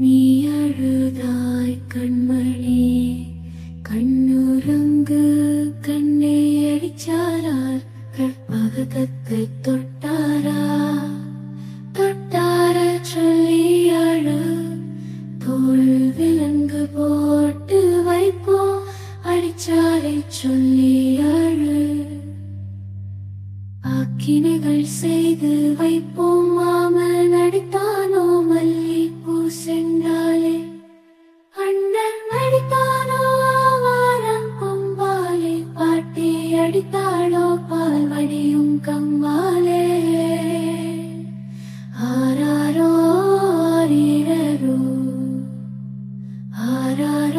நீ அழுதாய் கண்மணி கண்ணுறங்கு கண்ணை அடிச்சாரார் கற்பகத்தை தொட்டாரா தொட்டார சொல்லி அழு தோல் விலங்கு பெற்றாரை சொல்லி அழு அக்கினைகள் செய்து வைப்போம் மாமன் அடித்தானோ மல்லி பூ சென்றாலே அண்ணன் அடித்தானோ ஆவாரம் கொம்பாலே பாட்டி அடித்தாளோ பால் வடியும் கம்மாலே ஆராரோ ஆரீரரோ. ஆராரோ